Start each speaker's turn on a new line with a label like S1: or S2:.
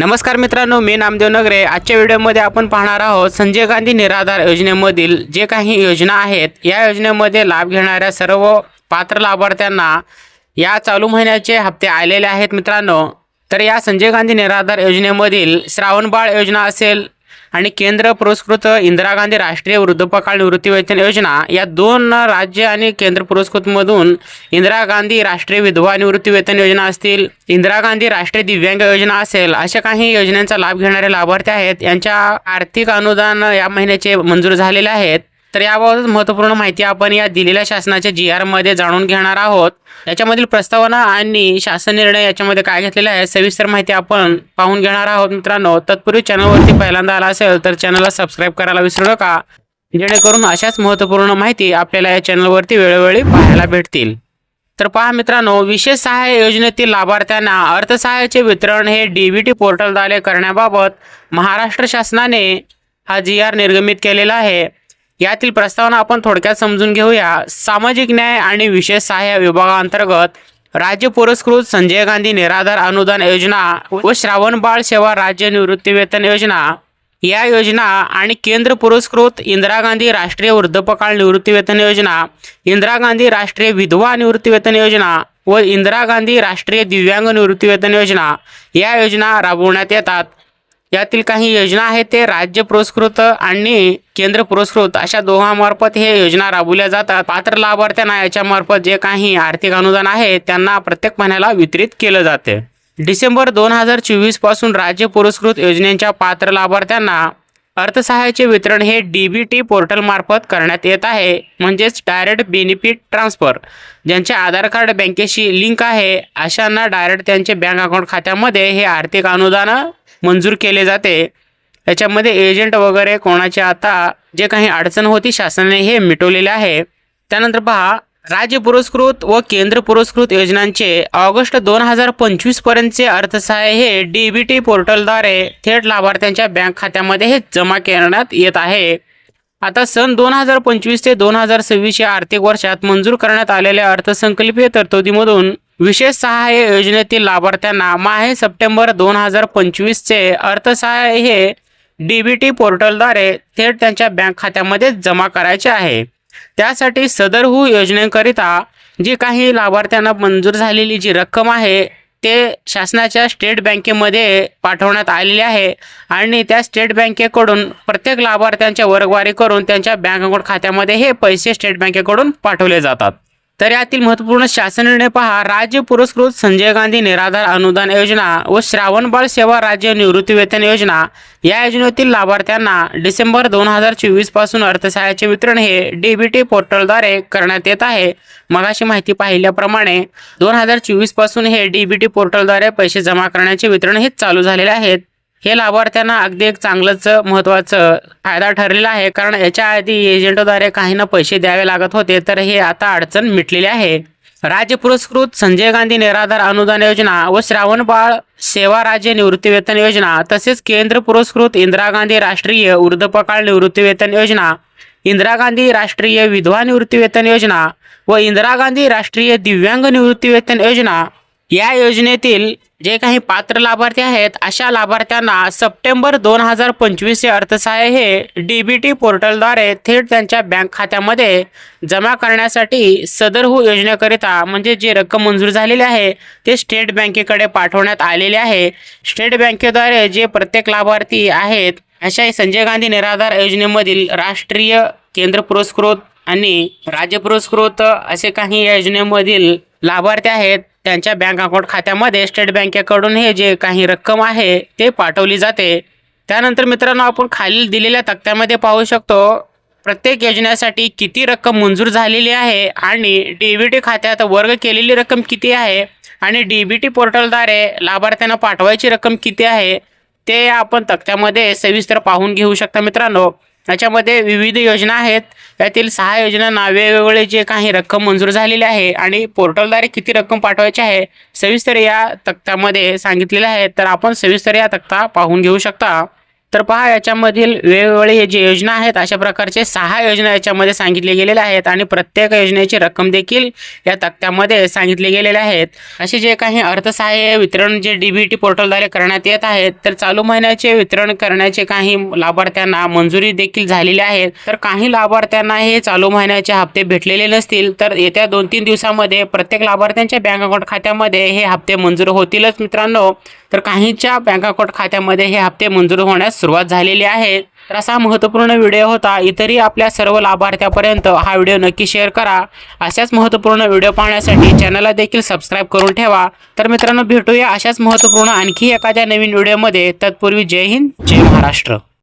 S1: नमस्कार मित्रांनो मी नामदेव नगरे. आजच्या व्हिडिओमध्ये आपण पाहणार आहोत संजय गांधी निराधार योजनेमधील जे काही योजना आहेत या योजनेमध्ये लाभ घेणाऱ्या सर्व पात्र लाभार्थ्यांना या चालू महिन्याचे हप्ते आलेले आहेत मित्रांनो. तर या संजय गांधी निराधार योजनेमधील श्रावणबाळ योजना असेल आणि केंद्र पुरस्कृत इंदिरा गांधी राष्ट्रीय वृद्धपकाळ निवृत्तीवेतन योजना या दोन राज्य आणि केंद्र पुरस्कृतमधून इंदिरा गांधी राष्ट्रीय विधवा निवृत्तीवेतन योजना असतील इंदिरा गांधी राष्ट्रीय दिव्यांग योजना असेल अशा काही योजनांचा लाभ घेणारे लाभार्थी आहेत. यांच्या आर्थिक अनुदान या महिन्याचे मंजूर झालेले आहेत. तर याबाबत महत्त्वपूर्ण माहिती आपण या दिलेल्या शासनाच्या जी आरमध्ये जाणून घेणार आहोत. याच्यामधील प्रस्तावना आणि शासन निर्णय याच्यामध्ये काय घेतलेला आहे सविस्तर माहिती आपण पाहून घेणार आहोत मित्रांनो. तत्पूर्वी चॅनलवरती पहिल्यांदा आला असेल तर चॅनलला सबस्क्राईब करायला विसरू नका. जेणेकरून अशाच महत्त्वपूर्ण माहिती आपल्याला या चॅनलवरती वेळोवेळी पाहायला भेटतील. तर पहा मित्रांनो विशेष सहाय्य योजनेतील लाभार्थ्यांना अर्थसहाय्याचे वितरण हे डीबीटी पोर्टलद्वारे करण्याबाबत महाराष्ट्र शासनाने हा जी आर निर्गमित केलेला आहे. यातील प्रस्तावना आपण थोडक्यात समजून घेऊया. सामाजिक न्याय आणि विशेष सहाय्य विभागाअंतर्गत राज्य पुरस्कृत संजय गांधी निराधार अनुदान योजना व श्रावण बाळ सेवा राज्य निवृत्तीवेतन योजना या योजना आणि केंद्र पुरस्कृत इंदिरा गांधी राष्ट्रीय वृद्धपकाळ निवृत्तीवेतन योजना इंदिरा गांधी राष्ट्रीय विधवा निवृत्तीवेतन योजना व इंदिरा गांधी राष्ट्रीय दिव्यांग निवृत्तीवेतन योजना या योजना राबवण्यात येतात. यातील काही योजना आहेत ते राज्य पुरस्कृत आणि केंद्र पुरस्कृत अशा दोघांमार्फत हे योजना राबवल्या जातात. पात्र लाभार्थ्यांना याच्यामार्फत जे काही आर्थिक अनुदान आहे त्यांना प्रत्येक महिन्याला वितरित केलं जाते. डिसेंबर दोन हजार चोवीसपासून राज्य पुरस्कृत योजनेच्या पात्र लाभार्थ्यांना अर्थसहाय्याचे वितरण हे डी बी टी पोर्टलमार्फत करण्यात येत आहे. म्हणजेच डायरेक्ट बेनिफिट ट्रान्सफर ज्यांचे आधार कार्ड बँकेशी लिंक आहे अशांना डायरेक्ट त्यांचे बँक अकाउंट खात्यामध्ये हे आर्थिक अनुदान मंजूर केले जाते. याच्यामध्ये एजंट वगैरे कोणाचे आता जे काही अडचण होती शासनाने हे मिटवलेले आहे. त्यानंतर पहा राज्य पुरस्कृत व केंद्र पुरस्कृत योजनांचे ऑगस्ट दोन हजार पंचवीस पर्यंतचे अर्थसहाय्य हे डी बी टी पोर्टलद्वारे थेट लाभार्थ्यांच्या बँक खात्यामध्ये हे जमा करण्यात येत आहे. आता सन दोन हजार पंचवीस ते दोन हजार सव्वीस या आर्थिक वर्षात मंजूर करण्यात आलेल्या अर्थसंकल्पीय तरतुदीमधून विशेष सहाय्य योजनेतील लाभार्थ्यांना माहे सप्टेंबर दोन हजार पंचवीसचे. अर्थसहाय्य हे डी बी टी पोर्टलद्वारे थेट त्यांच्या बँक खात्यामध्ये जमा करायचे आहे. त्यासाठी सदरहू योजनेकरिता जी काही लाभार्थ्यांना मंजूर झालेली जी रक्कम आहे ते शासनाच्या स्टेट बँकेमध्ये पाठवण्यात आलेले आहे आणि त्या स्टेट बँकेकडून प्रत्येक लाभार्थ्यांच्या वर्गवारी करून त्यांच्या बँक अकाउंट खात्यामध्ये हे पैसे स्टेट बँकेकडून पाठवले जातात. तर यातील महत्त्वपूर्ण शासन निर्णय पहा. राज्य पुरस्कृत संजय गांधी निराधार अनुदान योजना व श्रावणबाळ सेवा राज्य निवृत्तीवेतन योजना या योजनेतील लाभार्थ्यांना डिसेंबर दोन हजार चोवीसपासून अर्थसहाय्याचे वितरण हे डी बी टी पोर्टलद्वारे करण्यात येत आहे. मगाशी माहिती पाहिल्याप्रमाणे दोन हजार चोवीसपासून हे डी बी टी पोर्टलद्वारे पैसे जमा करण्याचे वितरण हे चालू झालेले आहेत. हे लाभार्थ्यांना अगदी एक चांगलंच महत्त्वाचं फायदा ठरलेला आहे. कारण याच्या आधी एजंटद्वारे काहींना पैसे द्यावे लागत होते तर हे आता अडचण मिटलेली आहे. राज्य पुरस्कृत संजय गांधी निराधार अनुदान योजना व श्रावण बाळ सेवा राज्य निवृत्तीवेतन योजना तसेच केंद्र पुरस्कृत इंदिरा गांधी राष्ट्रीय वृद्धपकाळ निवृत्तीवेतन योजना इंदिरा गांधी राष्ट्रीय विधवा निवृत्तीवेतन योजना व इंदिरा गांधी राष्ट्रीय दिव्यांग निवृत्तीवेतन योजना या योजनेतील जे काही पात्र लाभार्थी आहेत अशा लाभार्थ्यांना सप्टेंबर दोन हजार पंचवीसचे अर्थसहाय्य हे डी बी टी पोर्टलद्वारे थेट त्यांच्या बँक खात्यामध्ये जमा करण्यासाठी सदर हो योजनेकरिता म्हणजे जी रक्कम मंजूर झालेली आहे ते स्टेट बँकेकडे पाठवण्यात आलेले आहे. स्टेट बँकेद्वारे जे प्रत्येक लाभार्थी आहेत अशा संजय गांधी निराधार योजनेमधील राष्ट्रीय केंद्र पुरस्कृत आणि राज्य पुरस्कृत असे काही योजनेमधील लाभार्थी आहेत त्यांच्या बँक अकाउंट खात्यामध्ये स्टेट बँकेकडून हे जे काही रक्कम आहे ते पाठवली जाते. त्यानंतर मित्रांनो आपण खालील दिलेल्या तक्त्यामध्ये पाहू शकतो प्रत्येक योजनेसाठी किती रक्कम मंजूर झालेली आहे आणि डी बी टी खात्यात वर्ग केलेली रक्कम किती आहे आणि डी बी टी पोर्टलद्वारे लाभार्थ्यांना पाठवायची रक्कम किती आहे ते आपण तक्त्यामध्ये सविस्तर पाहून घेऊ शकता मित्रांनो. याच्यामध्ये विविध योजना आहेत. यातील सहा योजनांना वेगवेगळे जे काही रक्कम मंजूर झालेली आहे आणि पोर्टलद्वारे किती रक्कम पाठवायची आहे सविस्तर या तक्त्यामध्ये सांगितलेले आहे. तर आपण सविस्तर या तक्ता पाहून घेऊ शकता. तर पहा याच्यामधील वेगवेगळे हे जे योजना आहेत अशा प्रकारचे सहा योजना याच्यामध्ये सांगितले गेलेले आहेत आणि प्रत्येक योजनेची रक्कम देखील या तक्त्यामध्ये सांगितले गेलेले आहेत. असे जे काही अर्थसहाय्य वितरण जे डीबीटी पोर्टलद्वारे करण्यात येत आहेत तर चालू महिन्याचे वितरण करण्याचे काही लाभार्थ्यांना मंजुरी देखील झालेली आहे. तर काही लाभार्थ्यांना हे चालू महिन्याचे हप्ते भेटलेले नसतील तर येत्या दोन तीन दिवसामध्ये प्रत्येक लाभार्थ्यांच्या बँक अकाउंट खात्यामध्ये हे हप्ते मंजूर होतीलच मित्रांनो. तर काहींच्या बँक अकाउंट खात्यामध्ये हे हप्ते मंजूर होण्यास सुरुवात झालेली आहे. तर असा महत्त्वपूर्ण व्हिडिओ होता. इतरही आपल्या सर्व लाभार्थ्यापर्यंत हा व्हिडिओ नक्की शेअर करा. अशाच महत्त्वपूर्ण व्हिडिओ पाहण्यासाठी चॅनलला देखील सबस्क्राईब करून ठेवा. तर मित्रांनो भेटूया अशाच महत्त्वपूर्ण आणखी एखाद्या नवीन व्हिडिओमध्ये. तत्पूर्वी जय हिंद जय महाराष्ट्र.